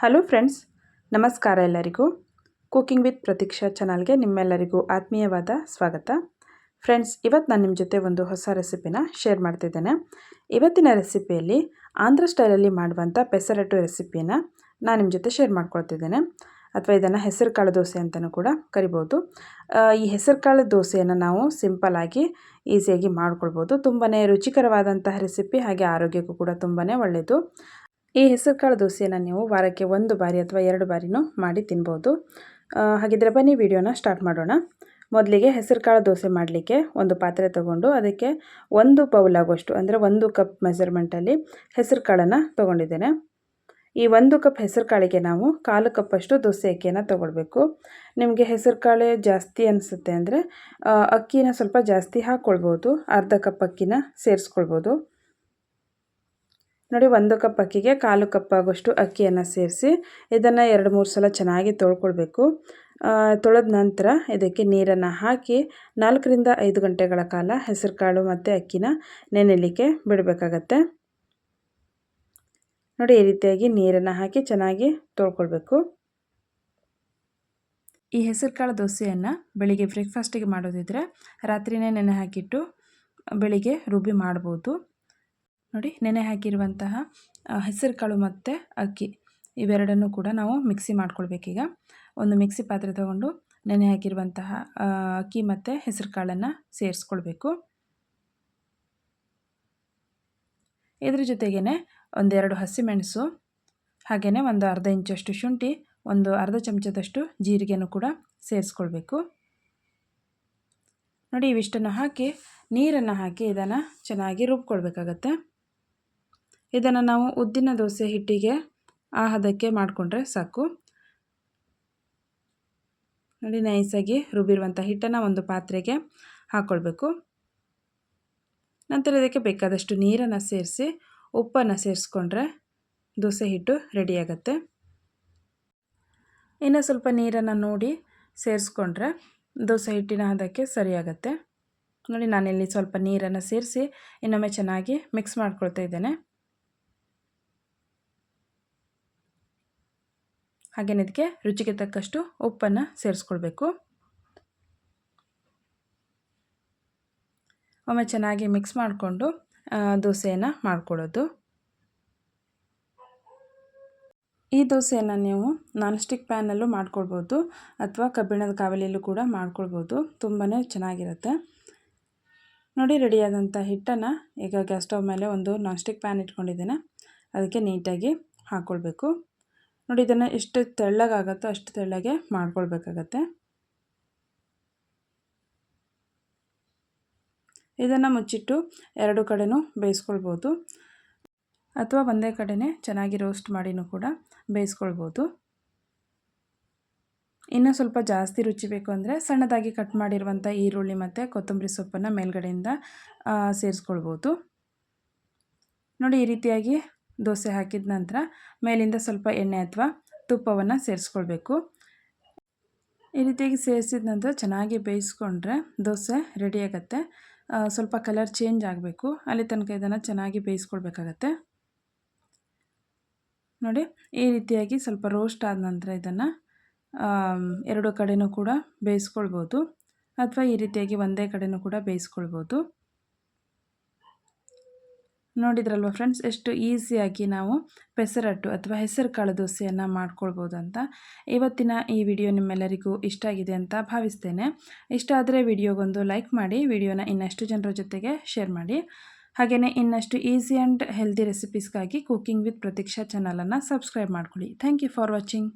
Hello friends ನಮಸ್ಕಾರ ಎಲ್ಲರಿಗೂ. Cooking with Pratiksha ಚಾನಲ್ಗೆ ನಿಮ್ಮೆಲ್ಲರಿಗೂ ಆತ್ಮೀಯವಾದ ಸ್ವಾಗತ. ಫ್ರೆಂಡ್ಸ್ ಇವತ್ತು ನಾನು ನಿಮ್ಮ ಜೊತೆ ಒಂದು ಹೊಸ ರೆಸಿಪಿನ ಶೇರ್ ಮಾಡ್ತಿದ್ದೇನೆ. ಇವತ್ತಿನ ರೆಸಿಪಿಯಲ್ಲಿ ಆಂಧ್ರ ಸ್ಟೈಲಲ್ಲಿ ಮಾಡುವಂಥ ಪೆಸರಟ್ಟು ರೆಸಿಪಿನ ನಾನು ನಿಮ್ಮ ಜೊತೆ ಶೇರ್ ಮಾಡ್ಕೊಳ್ತಿದ್ದೇನೆ. ಅಥವಾ ಇದನ್ನು ಹೆಸರು ಕಾಳು ದೋಸೆ ಅಂತಲೂ ಕೂಡ ಕರಿಬೋದು. ಈ ಹೆಸರು ಕಾಳು ದೋಸೆಯನ್ನು ನಾವು ಸಿಂಪಲಾಗಿ ಈಸಿಯಾಗಿ ಮಾಡ್ಕೊಳ್ಬೋದು. ತುಂಬಾ ರುಚಿಕರವಾದಂತಹ ರೆಸಿಪಿ ಹಾಗೆ ಆರೋಗ್ಯಕ್ಕೂ ಕೂಡ ತುಂಬಾ ಒಳ್ಳೆಯದು ಈ ಹೆಸರುಕಾಳು ದೋಸೆಯನ್ನು ನೀವು ವಾರಕ್ಕೆ ಒಂದು ಬಾರಿ ಅಥವಾ ಎರಡು ಬಾರಿನೂ ಮಾಡಿ ತಿನ್ಬೋದು. ಹಾಗಿದ್ರೆ ಬನ್ನಿ ವಿಡಿಯೋನ ಸ್ಟಾರ್ಟ್ ಮಾಡೋಣ. ಮೊದಲಿಗೆ ಹೆಸರುಕಾಳು ದೋಸೆ ಮಾಡಲಿಕ್ಕೆ ಒಂದು ಪಾತ್ರೆ ತಗೊಂಡು ಅದಕ್ಕೆ ಒಂದು ಬೌಲ್ ಆಗುವಷ್ಟು, ಅಂದರೆ ಒಂದು ಕಪ್ ಮೆಸರ್ಮೆಂಟಲ್ಲಿ ಹೆಸರು ಕಾಳನ್ನು ತೊಗೊಂಡಿದ್ದೇನೆ. ಈ ಒಂದು ಕಪ್ ಹೆಸರು ಕಾಳಿಗೆ ನಾವು ಕಾಲು ಕಪ್ಪಷ್ಟು ದೋಸೆ ಅಕ್ಕಿಯನ್ನು ತೊಗೊಳ್ಬೇಕು. ನಿಮಗೆ ಹೆಸರು ಕಾಳು ಜಾಸ್ತಿ ಅನಿಸುತ್ತೆ ಅಂದರೆ ಅಕ್ಕಿನ ಸ್ವಲ್ಪ ಜಾಸ್ತಿ ಹಾಕ್ಕೊಳ್ಬೋದು ಅರ್ಧ ಕಪ್ ಅಕ್ಕಿನ ಸೇರಿಸ್ಕೊಳ್ಬೋದು. ನೋಡಿ, ಒಂದು ಕಪ್ ಅಕ್ಕಿಗೆ ಕಾಲು ಕಪ್ ಆಗೋಷ್ಟು ಅಕ್ಕಿಯನ್ನು ಸೇರಿಸಿ ಇದನ್ನು ಎರಡು ಮೂರು ಸಲ ಚೆನ್ನಾಗಿ ತೊಳ್ಕೊಳ್ಬೇಕು. ತೊಳೆದ ನಂತರ ಇದಕ್ಕೆ ನೀರನ್ನು ಹಾಕಿ ನಾಲ್ಕರಿಂದ ಐದು ಗಂಟೆಗಳ ಕಾಲ ಹೆಸರು ಕಾಳು ಮತ್ತು ಅಕ್ಕಿನ ನೆನೆಯಲಿಕ್ಕೆ ಬಿಡಬೇಕಾಗತ್ತೆ. ನೋಡಿ, ಈ ರೀತಿಯಾಗಿ ನೀರನ್ನು ಹಾಕಿ ಚೆನ್ನಾಗಿ ತೊಳ್ಕೊಳ್ಬೇಕು. ಈ ಹೆಸರು ಕಾಳು ದೋಸೆಯನ್ನು ಬೆಳಿಗ್ಗೆ ಬ್ರೇಕ್ಫಾಸ್ಟಿಗೆ ಮಾಡೋದಿದ್ರೆ ರಾತ್ರಿನೇ ನೆನೆ ಹಾಕಿಟ್ಟು ಬೆಳಿಗ್ಗೆ ರುಬ್ಬಿ ಮಾಡ್ಬೋದು. ನೋಡಿ, ನೆನೆ ಹಾಕಿರುವಂತಹ ಹೆಸರು ಕಾಳು ಮತ್ತು ಅಕ್ಕಿ ಇವೆರಡನ್ನು ಕೂಡ ನಾವು ಮಿಕ್ಸಿ ಮಾಡ್ಕೊಳ್ಬೇಕೀಗ ಒಂದು ಮಿಕ್ಸಿ ಪಾತ್ರೆ ತಗೊಂಡು ನೆನೆ ಹಾಕಿರುವಂತಹ ಅಕ್ಕಿ ಮತ್ತು ಹೆಸರು ಕಾಳನ್ನು ಸೇರಿಸ್ಕೊಳ್ಬೇಕು. ಇದ್ರ ಜೊತೆಗೇ ಒಂದೆರಡು ಹಸಿಮೆಣಸು ಹಾಗೆಯೇ ಒಂದು ಅರ್ಧ ಇಂಚಷ್ಟು ಶುಂಠಿ, ಒಂದು ಅರ್ಧ ಚಮಚದಷ್ಟು ಜೀರಿಗೆನೂ ಕೂಡ ಸೇರಿಸ್ಕೊಳ್ಬೇಕು. ನೋಡಿ, ಇವಿಷ್ಟನ್ನು ಹಾಕಿ ನೀರನ್ನು ಹಾಕಿ ಇದನ್ನು ಚೆನ್ನಾಗಿ ರುಬ್ಕೊಳ್ಬೇಕಾಗತ್ತೆ. ಇದನ್ನು ನಾವು ಉದ್ದಿನ ದೋಸೆ ಹಿಟ್ಟಿಗೆ ಆ ಹದಕ್ಕೆ ಮಾಡಿಕೊಂಡ್ರೆ ಸಾಕು. ನೋಡಿ ನೈಸಾಗಿ ರುಬ್ಬಿರುವಂಥ ಹಿಟ್ಟನ್ನು ಒಂದು ಪಾತ್ರೆಗೆ ಹಾಕ್ಕೊಳ್ಬೇಕು ನಂತರ ಇದಕ್ಕೆ ಬೇಕಾದಷ್ಟು ನೀರನ್ನು ಸೇರಿಸಿ, ಉಪ್ಪನ್ನು ಸೇರಿಸ್ಕೊಂಡ್ರೆ ದೋಸೆ ಹಿಟ್ಟು ರೆಡಿಯಾಗತ್ತೆ ಇನ್ನು ಸ್ವಲ್ಪ ನೀರನ್ನು ನೋಡಿ ಸೇರಿಸ್ಕೊಂಡ್ರೆ ದೋಸೆ ಹಿಟ್ಟಿನ ಹದಕ್ಕೆ ಸರಿಯಾಗತ್ತೆ ನೋಡಿ ನಾನಿಲ್ಲಿ ಸ್ವಲ್ಪ ನೀರನ್ನು ಸೇರಿಸಿ ಇನ್ನೊಮ್ಮೆ ಚೆನ್ನಾಗಿ ಮಿಕ್ಸ್ ಮಾಡ್ಕೊಳ್ತಾ ಇದ್ದೇನೆ. ಹಾಗೆಯೇ ಇದಕ್ಕೆ ರುಚಿಗೆ ತಕ್ಕಷ್ಟು ಉಪ್ಪನ್ನು ಸೇರಿಸ್ಕೊಳ್ಬೇಕು. ಒಮ್ಮೆ ಚೆನ್ನಾಗಿ ಮಿಕ್ಸ್ ಮಾಡಿಕೊಂಡು ದೋಸೆಯನ್ನು ಮಾಡ್ಕೊಳ್ಳೋದು. ಈ ದೋಸೆಯನ್ನು ನೀವು ನಾನ್ ಸ್ಟಿಕ್ ಪ್ಯಾನಲ್ಲೂ ಮಾಡ್ಕೊಳ್ಬೋದು, ಅಥವಾ ಕಬ್ಬಿಣದ ಕಾವಲಿಯಲ್ಲೂ ಕೂಡ ಮಾಡ್ಕೊಳ್ಬೋದು. ತುಂಬಾ ಚೆನ್ನಾಗಿರುತ್ತೆ. ನೋಡಿ, ರೆಡಿಯಾದಂಥ ಹಿಟ್ಟನ್ನು ಈಗ ಗ್ಯಾಸ್ ಸ್ಟವ್ ಮೇಲೆ ಒಂದು ನಾನ್ ಸ್ಟಿಕ್ ಪ್ಯಾನ್ ಇಟ್ಕೊಂಡಿದ್ದೇನೆ. ಅದಕ್ಕೆ ನೀಟಾಗಿ ಹಾಕ್ಕೊಳ್ಬೇಕು ನೋಡಿ, ಇದನ್ನು ಎಷ್ಟು ತೆಳ್ಳಗಾಗತ್ತೋ ಅಷ್ಟು ತೆಳ್ಳಗೆ ಮಾಡ್ಕೊಳ್ಬೇಕಾಗತ್ತೆ. ಇದನ್ನು ಮುಚ್ಚಿಟ್ಟು ಎರಡು ಕಡೆನೂ ಬೇಯಿಸ್ಕೊಳ್ಬೋದು. ಅಥವಾ ಒಂದೇ ಕಡೆನೇ ಚೆನ್ನಾಗಿ ರೋಸ್ಟ್ ಮಾಡಿನೂ ಕೂಡ ಬೇಯಿಸ್ಕೊಳ್ಬೋದು. ಇನ್ನೂ ಸ್ವಲ್ಪ ಜಾಸ್ತಿ ರುಚಿ ಬೇಕು ಅಂದರೆ ಸಣ್ಣದಾಗಿ ಕಟ್ ಮಾಡಿರುವಂಥ ಈರುಳ್ಳಿ ಮತ್ತು ಕೊತ್ತಂಬರಿ ಸೊಪ್ಪನ್ನು ಮೇಲ್ಗಡೆಯಿಂದ ಸೇರಿಸ್ಕೊಳ್ಬೋದು. ನೋಡಿ, ಈ ರೀತಿಯಾಗಿ ದೋಸೆ ಹಾಕಿದ ನಂತರ ಮೇಲಿಂದ ಸ್ವಲ್ಪ ಎಣ್ಣೆ ಅಥವಾ ತುಪ್ಪವನ್ನು ಸೇರಿಸ್ಕೊಳ್ಬೇಕು. ಈ ರೀತಿಯಾಗಿ ಸೇರಿಸಿದ ನಂತರ ಚೆನ್ನಾಗಿ ಬೇಯಿಸ್ಕೊಂಡ್ರೆ ದೋಸೆ ರೆಡಿಯಾಗತ್ತೆ ಸ್ವಲ್ಪ ಕಲರ್ ಚೇಂಜ್ ಆಗಬೇಕು. ಅಲ್ಲಿ ತನಕ ಇದನ್ನು ಚೆನ್ನಾಗಿ ಬೇಯಿಸ್ಕೊಳ್ಬೇಕಾಗತ್ತೆ. ನೋಡಿ, ಈ ರೀತಿಯಾಗಿ ಸ್ವಲ್ಪ ರೋಸ್ಟ್ ಆದ ನಂತರ ಇದನ್ನು ಎರಡು ಕಡೆಯೂ ಕೂಡ ಬೇಯಿಸ್ಕೊಳ್ಬೋದು. ಅಥವಾ ಈ ರೀತಿಯಾಗಿ ಒಂದೇ ಕಡೆಯೂ ಕೂಡ ಬೇಯಿಸ್ಕೊಳ್ಬೋದು. ನೋಡಿದ್ರಲ್ವ ಫ್ರೆಂಡ್ಸ್ ಎಷ್ಟು ಈಸಿಯಾಗಿ ನಾವು ಪೆಸರಟ್ಟು ಅಥವಾ ಹೆಸರು ಕಾಳು ದೋಸೆಯನ್ನು ಮಾಡ್ಕೊಳ್ಬೋದು ಅಂತ. ಇವತ್ತಿನ ಈ ವಿಡಿಯೋ ನಿಮ್ಮೆಲ್ಲರಿಗೂ ಇಷ್ಟ ಆಗಿದೆ ಅಂತ ಭಾವಿಸ್ತೇನೆ. ಇಷ್ಟ ಆದರೆ ವಿಡಿಯೋಗೊಂದು ಲೈಕ್ ಮಾಡಿ ವಿಡಿಯೋನ ಇನ್ನಷ್ಟು ಜನರ ಜೊತೆಗೆ ಶೇರ್ ಮಾಡಿ. ಹಾಗೆಯೇ ಇನ್ನಷ್ಟು ಈಸಿ ಆ್ಯಂಡ್ ಹೆಲ್ದಿ ರೆಸಿಪೀಸ್ಗಾಗಿ ಕುಕಿಂಗ್ ವಿತ್ ಪ್ರತೀಕ್ಷಾ ಚಾನಲನ್ನು ಸಬ್ಸ್ಕ್ರೈಬ್ ಮಾಡ್ಕೊಳ್ಳಿ. Thank you for watching